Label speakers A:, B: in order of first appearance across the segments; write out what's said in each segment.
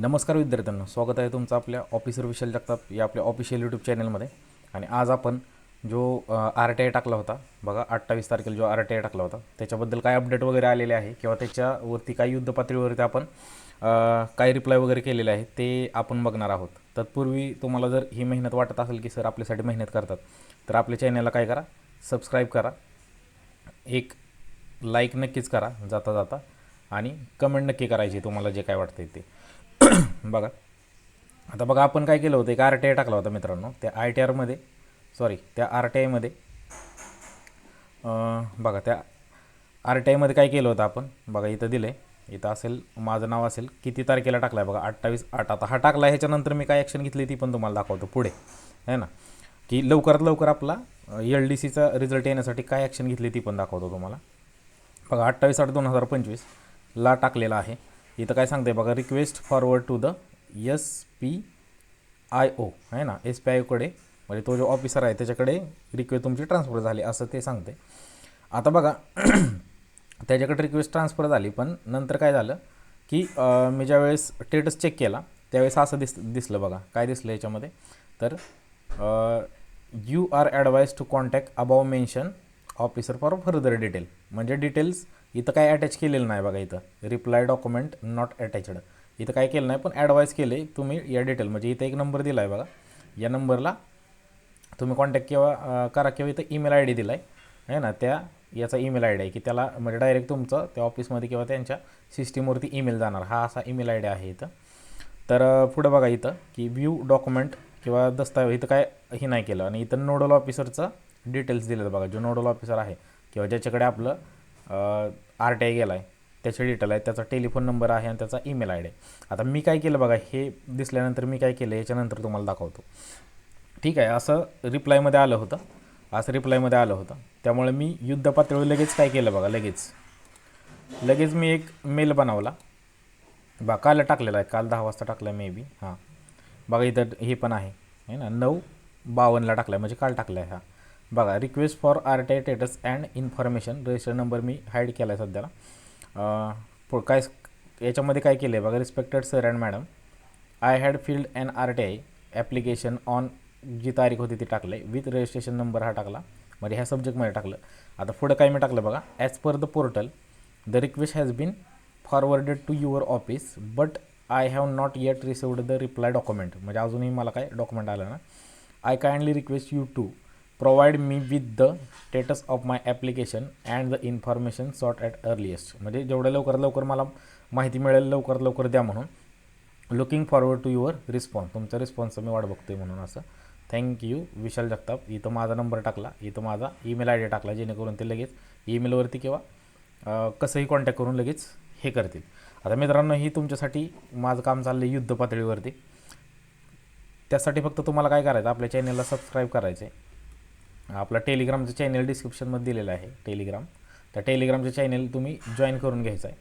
A: नमस्कार विद्यार्थ्यांना स्वागत आहे तुमचं आपल्या ऑफिसर विशाल जगताप या आपल्या ऑफिशियल यूट्यूब चॅनलमध्ये आणि आज आपण जो आर टी आय टाकला होता बघा अठ्ठावीस तारखेला जो आर टी आय टाकला होता त्याच्याबद्दल काय अपडेट वगैरे आलेले आहे किंवा त्याच्यावरती काय युद्ध पातळीवरती आपण काय रिप्लाय वगैरे केलेले आहे ते आपण बघणार आहोत. तत्पूर्वी तुम्हाला जर ही मेहनत वाटत असेल की सर आपल्यासाठी मेहनत करतात तर आपल्या चॅनलला काय करा सबस्क्राईब करा. एक लाईक नक्कीच करा जाता जाता आणि कमेंट नक्की करायची तुम्हाला जे काय वाटतं ते. बघा. आता बघा आपण काय केलं होतं? एक आर टी आय टाकला होता मित्रांनो. त्या आय टी आरमध्ये सॉरी त्या आर टी आयमध्ये बघा त्या आर टी आयमध्ये काय केलं होतं आपण? बघा इथं दिलं आहे इथं असेल माझं नाव असेल किती तारखेला टाकला आहे बघा? अठ्ठावीस आठ. आता हा टाकला आहे ह्याच्यानंतर मी काय ॲक्शन घेतली ती पण तुम्हाला दाखवतो पुढे. है ना? की लवकरात लवकर आपला एल डी सीचा रिझल्ट येण्यासाठी काय ॲक्शन घेतली ती पण दाखवतो तुम्हाला. बघा अठ्ठावीस आठ दोन हजार पंचवीस ला टाकलेला आहे. इथं काय सांगते बघा request forward to the S P I O आहे ना? एस पी आय ओकडे म्हणजे तो जो ऑफिसर आहे त्याच्याकडे रिक्वेस्ट तुमची ट्रान्सफर झाली असं ते सांगते आता बघा त्याच्याकडे रिक्वेस्ट ट्रान्सफर झाली पण नंतर काय झालं की मी ज्यावेळेस स्टेटस चेक केला त्यावेळेस असं दिस दिसलं बघा. काय दिसलं याच्यामध्ये? तर you are advise to contact above mention officer for further detail म्हणजे डिटेल्स इथं काय अटॅच केलेलं नाही बघा इथं. रिप्लाय डॉक्युमेंट नॉट अटॅचड इथं काय केलं नाही पण ॲडवाईस केले. तुम्ही या डिटेल म्हणजे इथं एक नंबर दिला आहे बघा. या नंबरला तुम्ही कॉन्टॅक्ट किंवा करा किंवा इथं ईमेल आय डी दिला आहे ना? त्या याचा ईमेल आय डी आहे की त्याला म्हणजे डायरेक्ट तुमचं त्या ऑफिसमध्ये किंवा त्यांच्या सिस्टीमवरती ईमेल जाणार. हा असा ईमेल आय डी आहे इथं. तर पुढं बघा इथं की व्ह्यू डॉक्युमेंट किंवा दस्तावेज इथं काय हे नाही केलं. आणि इथं नोडल ऑफिसरचं डिटेल्स दिलेत बघा जो नोडल ऑफिसर आहे. किंवा ज्याच्याकडे आपलं आर टी आय गेला आहे त्याचे डिटेल आहे त्याचा टेलिफोन नंबर आहे आणि त्याचा ईमेल आय डी आता मी काय केलं बघा हे दिसल्यानंतर मी काय केलं याच्यानंतर तुम्हाला दाखवतो. ठीक आहे असं रिप्लायमध्ये आलं होतं. असं रिप्लायमध्ये आलं होतं. त्यामुळे मी युद्ध पातळीवर लगेच काय केलं बघा लगेच. लगेच मी एक मेल बनवला. बा काल टाकलेला आहे काल दहा वाजता टाकला मे बी हां. बघा इथं हे पण आहे है ना नऊ बावन्नला टाकला आहे म्हणजे काल टाकला आहे हा. बघा request for R T I status and information register number me hide केला आहे सध्याला पु- काय याच्यामध्ये काय केलं आहे बघा respected sir and madam I had filled and R T I application on जी तारीख होती ती टाकलं आहे विथ रजिस्ट्रेशन नंबर हा टाकला. म्हणजे ह्या सब्जेक्टमध्ये टाकलं. आता पुढं काय मी टाकलं बघा as per the portal the request has been forwarded to your office but I have not yet received the reply document म्हणजे अजूनही मला काय डॉक्युमेंट आलं ना. I kindly request you to provide me with the status of my application and the information sought at earliest म्हणजे जेवढ्या लवकरात लवकर मला माहिती मिळेल लवकरात लवकर द्या म्हणून. Looking forward to your response तुमचा रिस्पॉन्सचं मी वाट बघतोय म्हणून असं. Thank you Vishal Jagtap. इथं माझा नंबर टाकला. इथं माझा ईमेल आय डी टाकला जेणेकरून ते लगेच ईमेलवरती किंवा कसंही कॉन्टॅक्ट करून लगेच हे करतील. आता मित्रांनो ही तुमच्यासाठी माझं काम चाललं आहे युद्ध पातळीवरती त्यासाठी फक्त तुम्हाला काय करायचं? आपल्या चॅनलला सबस्क्राईब करायचं आहे आपला टेलिग्रामचं चॅनल डिस्क्रिप्शनमध्ये दिलेलं आहे टेलिग्राम. त्या टेलिग्रामचं चॅनल तुम्ही जॉईन करून घ्यायचं आहे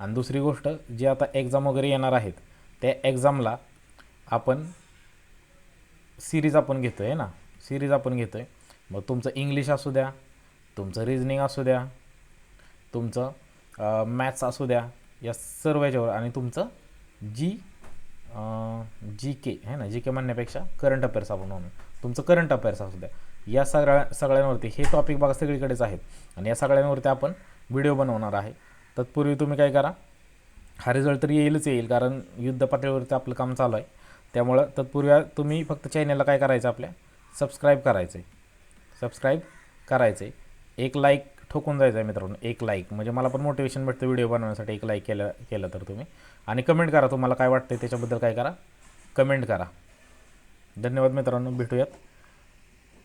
A: आणि दुसरी गोष्ट जी आता एक्झाम वगैरे येणार आहेत त्या एक्झामला आपण सिरीज आपण घेतो आहे ना? सिरीज आपण घेतो आहे मग तुमचं इंग्लिश असू द्या तुमचं रिजनिंग असू द्या तुमचं मॅथ्स असू द्या या सर्व याच्यावर. आणि तुमचं जी जी के आहे ना? जी के म्हणण्यापेक्षा करंट अफेअर्स आपण म्हणून तुमचं करंट अफेअर्स असू द्या. या सगळ्या सगळ्यांवरती हे टॉपिक बघा सगळीकडेच आहेत. आणि या सगळ्यांवरती आपण व्हिडिओ बनवणार आहे. तत्पूर्वी तुम्ही काय करा हा रिझल्ट तर येईलच येईल कारण युद्ध पातळीवरती आपलं काम चालू आहे. त्यामुळं तत्पूर्वी तुम्ही फक्त चॅनलला काय करायचं आपल्या? सबस्क्राईब करायचं आहे सबस्क्राईब करायचं आहे एक लाईक ठोकून जायचं आहे मित्रांनो एक लाईक म्हणजे मला पण मोटिवेशन भेटतं व्हिडिओ बनवण्यासाठी एक लाईक केलं केलं तर तुम्ही. आणि कमेंट करा तुम्हाला काय वाटतं त्याच्याबद्दल काय करा? कमेंट करा. धन्यवाद मित्रांनो भेटूयात.